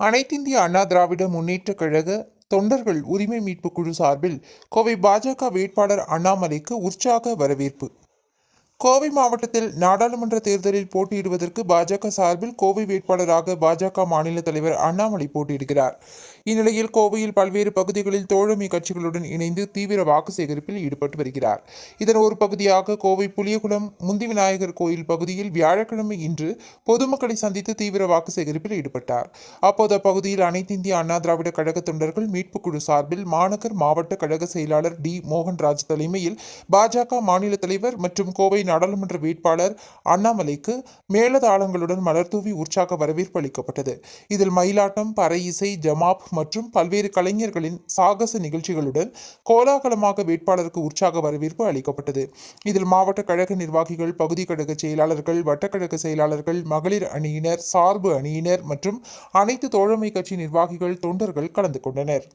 அனைத்திந்திய அண்ணா திராவிட முன்னேற்றக் கழக தொண்டர்கள் உரிமை மீட்பு குழு சார்பில் கோவை பாஜக வேட்பாளர் அண்ணாமலைக்கு உற்சாக வரவேற்பு. கோவை மாவட்டத்தில் நாடாளுமன்ற தேர்தலில் போட்டியிடுவதற்கு பாஜக சார்பில் கோவை வேட்பாளராக பாஜக மாநில தலைவர் அண்ணாமலை போட்டியிடுகிறார். இந்நிலையில் கோவையில் பல்வேறு பகுதிகளில் தோழமை கட்சிகளுடன் இணைந்து தீவிர வாக்கு சேகரிப்பில் ஈடுபட்டு வருகிறார். இதன் ஒரு பகுதியாக கோவை புளியகுளம் முந்தி விநாயகர் கோயில் பகுதியில் வியாழக்கிழமை இன்று பொதுமக்களை சந்தித்து தீவிர வாக்கு சேகரிப்பில் ஈடுபட்டார். அப்போது அப்பகுதியில் அனைத்து இந்திய அண்ணா திராவிட கழக தொண்டர்கள் மீட்பு குழு சார்பில் மாநகர் மாவட்ட கழக செயலாளர் டி. மோகன்ராஜ் தலைமையில் பாஜக மாநில தலைவர் மற்றும் கோவை நாடாளுமன்ற வேட்பாளர் அண்ணாமலைக்கு மேலதாளங்களுடன் மலர்தூவி உற்சாக வரவேற்பு அளிக்கப்பட்டது. இதில் மயிலாட்டம் பறை இசை ஜமாப் மற்றும் பல்வேறு கலைஞர்களின் சாகச நிகழ்ச்சிகளுடன் கோலாகலமாக வேட்பாளருக்கு உற்சாக வரவேற்பு அளிக்கப்பட்டது. இதில் மாவட்ட கழக நிர்வாகிகள் பகுதி கழக செயலாளர்கள் வட்டக்கழக செயலாளர்கள் மகளிர் அணியினர் சார்பு அணியினர் மற்றும் அனைத்து தோழமை கட்சி நிர்வாகிகள் தொண்டர்கள் கலந்து கொண்டனர்.